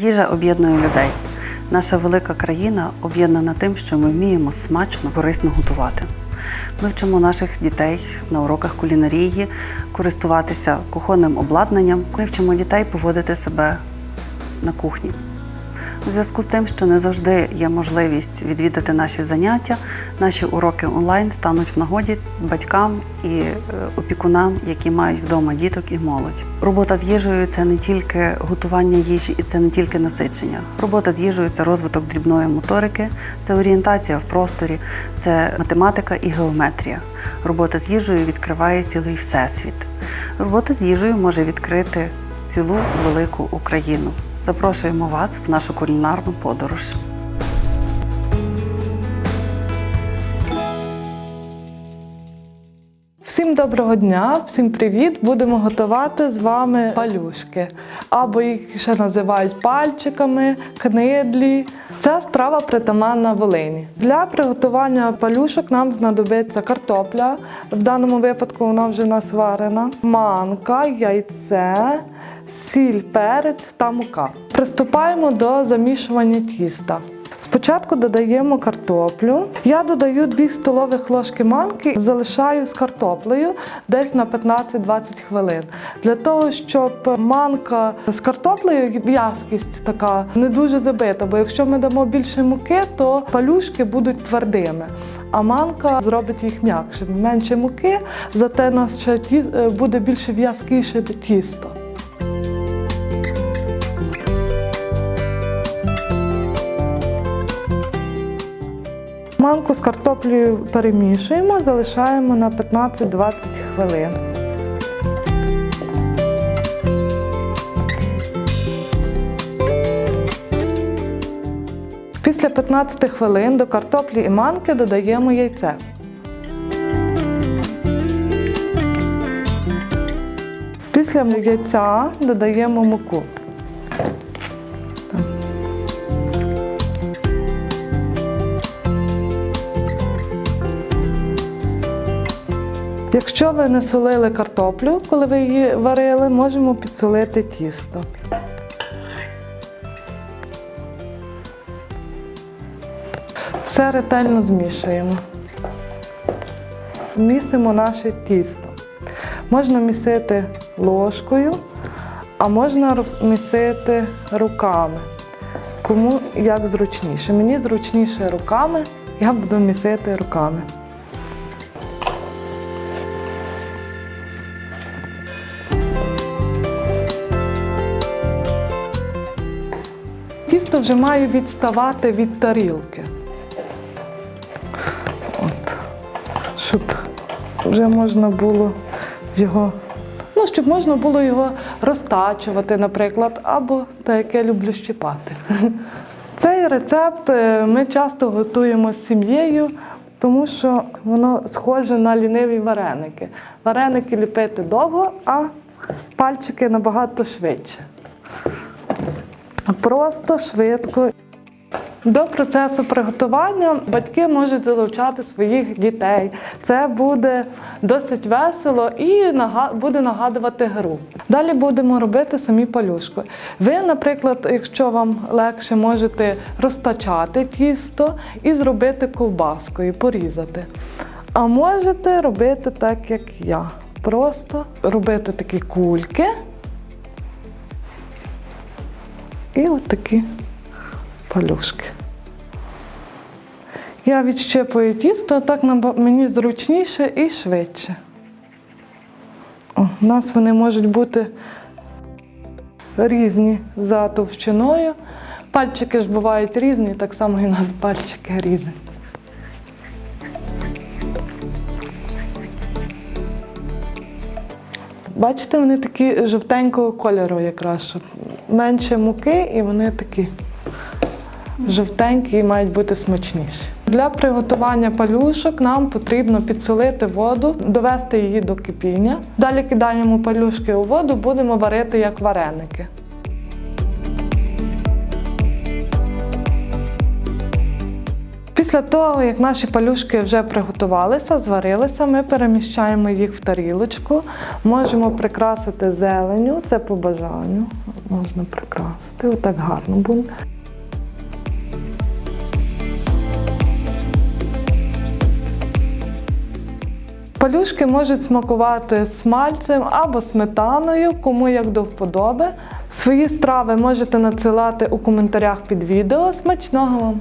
Їжа об'єднує людей. Наша велика країна об'єднана тим, що ми вміємо смачно, корисно готувати. Ми вчимо наших дітей на уроках кулінарії користуватися кухонним обладнанням. Ми вчимо дітей поводити себе на кухні. У зв'язку з тим, що не завжди є можливість відвідати наші заняття, наші уроки онлайн стануть в нагоді батькам і е, опікунам, які мають вдома діток і молодь. Робота з їжею це не тільки готування їжі і це не тільки насичення. Робота з їжею це розвиток дрібної моторики, це орієнтація в просторі, це математика і геометрія. Робота з їжею відкриває цілий всесвіт. Робота з їжею може відкрити цілу велику Україну. Запрошуємо вас в нашу кулінарну подорож. Всім доброго дня, всім привіт! Будемо готувати з вами палюшки, або їх ще називають пальчиками, книдлі. Ця страва притаманна Волині. Для приготування палюшок нам знадобиться картопля. В даному випадку вона вже насварена, манка, яйце, сіль, перець та мука. Приступаємо до замішування тіста. Спочатку додаємо картоплю. Я додаю 2 столових ложки манки, залишаю з картоплею десь на 15-20 хвилин. Для того, щоб манка з картоплею, в'язкість така не дуже забита, бо якщо ми дамо більше муки, то палюшки будуть твердими. А манка зробить їх м'якшими. Менше муки, зате наше ті- е, буде більше в'язкіше тісто. Манку з картоплею перемішуємо, залишаємо на 15-20 хвилин. Після 15 хвилин до картоплі і манки додаємо яйце. Після яйця додаємо муку. Якщо ви не солили картоплю, коли ви її варили, можемо підсолити тісто. Все ретельно змішуємо. Місимо наше тісто. Можна місити ложкою, а можна розмісити руками. Кому як зручніше. Мені зручніше руками, я буду місити руками. Тісто вже має відставати від тарілки. От. Щоб вже можна було його, ну, щоб можна було його розтачувати, наприклад, або так, як я люблю щипати. Цей рецепт е, ми часто готуємо з сім'єю, тому що воно схоже на ліниві вареники. Вареники ліпити довго, а пальчики набагато швидше. Просто швидко. До процесу приготування батьки можуть залучати своїх дітей. Це буде досить весело і буде нагадувати гру. Далі будемо робити самі палюшки. Ви, наприклад, якщо вам легше, можете розтачати тісто і зробити ковбаскою, порізати. А можете робити так, як я. Просто робити такі кульки. І от такі палюшки. Я відщепую тісто, так мені зручніше і швидше. О, у нас вони можуть бути різні за товщиною. Пальчики ж бувають різні, так само і у нас пальчики різні. Бачите, вони такі жовтенького кольору якраз, менше муки і вони такі жовтенькі і мають бути смачніші. Для приготування палюшок нам потрібно підсолити воду, довести її до кипіння. Далі кидаємо палюшки у воду, будемо варити як вареники. Після того, як наші палюшки вже приготувалися, зварилися, ми переміщаємо їх в тарілочку. Можемо прикрасити зеленю, це по бажанню. можна прикрасити. Отак гарно буде. Палюшки можуть смакувати смальцем або сметаною, кому як до вподоби. Свої страви можете надсилати у коментарях під відео. Смачного вам!